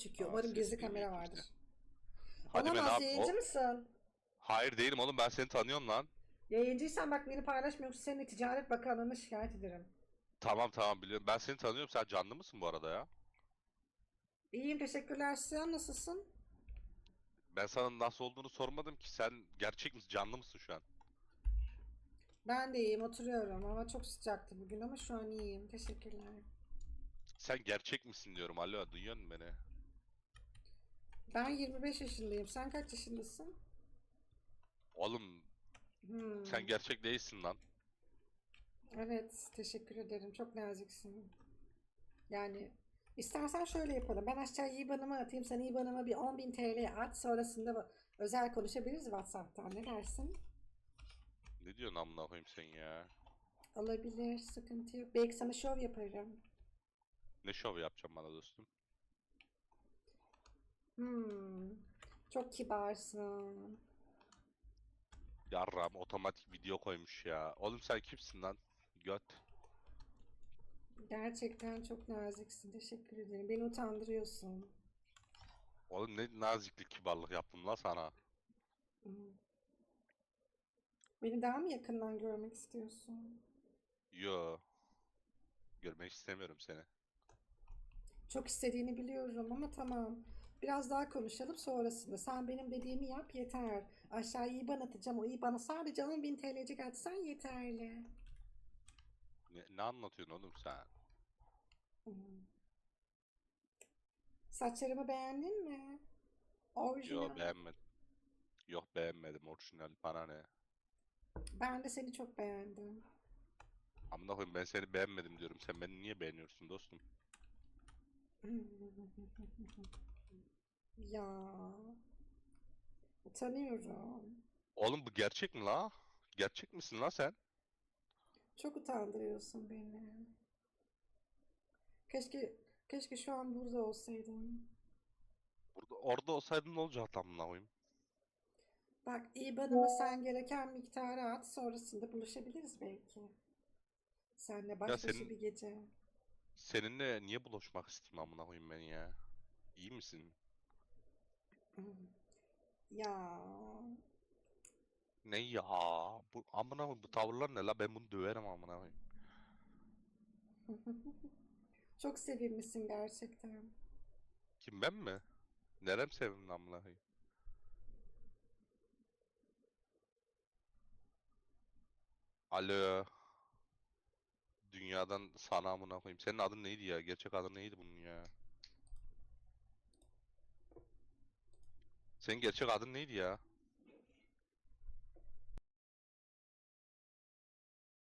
çıkıyor. Aa, Umarım gizli kamera vardır. Hadi Olamaz yap? yayıncı mısın? Hayır değilim oğlum ben seni tanıyorum lan. Yayıncıysan bak beni paylaşma yoksa seni Ticaret Bakanlığı'na şikayet ederim. Tamam tamam biliyorum. Ben seni tanıyorum. Sen canlı mısın bu arada ya? İyiyim teşekkürler. Sen nasılsın? Ben sana nasıl olduğunu sormadım ki. Sen gerçek misin? Canlı mısın şu an? Ben de iyiyim oturuyorum ama çok sıcaktı bugün ama şu an iyiyim. Teşekkürler. Sen gerçek misin diyorum. Alo duyuyor musun beni? Ben 25 yaşındayım. Sen kaç yaşındasın? Oğlum Hmm. sen gerçek değilsin lan. Evet, teşekkür ederim. Çok naziksin. Yani istersen şöyle yapalım. Ben aşağı IBAN'ımı atayım. Sen IBAN'ıma bir 10.000 TL at. Sonrasında özel konuşabiliriz WhatsApp'tan. Ne dersin? Ne diyorsun amına koyayım sen ya? Olabilir. Sıkıntı yok. Belki sana şov yaparım. Ne şov yapacağım bana dostum? Hmm. Çok kibarsın. Yarram otomatik video koymuş ya. Oğlum sen kimsin lan? Göt. Gerçekten çok naziksin. Teşekkür ederim. Beni utandırıyorsun. Oğlum ne naziklik kibarlık yaptım la sana. Hmm. Beni daha mı yakından görmek istiyorsun? Yo. Görmek istemiyorum seni. Çok istediğini biliyorum ama tamam. Biraz daha konuşalım sonrasında. Sen benim dediğimi yap yeter. Aşağı IBAN atacağım. O IBAN'a sadece 10.000 TL'cik atsan yeterli. Ne, ne anlatıyorsun oğlum sen? Hmm. Saçlarımı beğendin mi? Orijinal. Yo beğenmedim. Yok beğenmedim orijinal bana ne? Ben de seni çok beğendim. Amına koyayım ben seni beğenmedim diyorum. Sen beni niye beğeniyorsun dostum? Ya. Utanıyorum. Oğlum bu gerçek mi la? Gerçek misin la sen? Çok utandırıyorsun beni. Keşke keşke şu an burada olsaydın. Burada, orada olsaydın ne olacaktı amına koyayım? Bak IBAN'ıma sen gereken miktarı at. Sonrasında buluşabiliriz belki. Senle baş başa senin- bir gece. Seninle niye buluşmak isteyeyim amına koyayım ben ya? İyi misin? Ya. Ne ya? Bu amına bu tavırlar ne la? Ben bunu döverim amına koyayım. Çok sevimlisin gerçekten. Kim ben mi? Nerem sevimli amına koyayım? Alo. Dünyadan sana amına koyayım. Senin adın neydi ya? Gerçek adın neydi bunun ya? Senin gerçek adın neydi ya?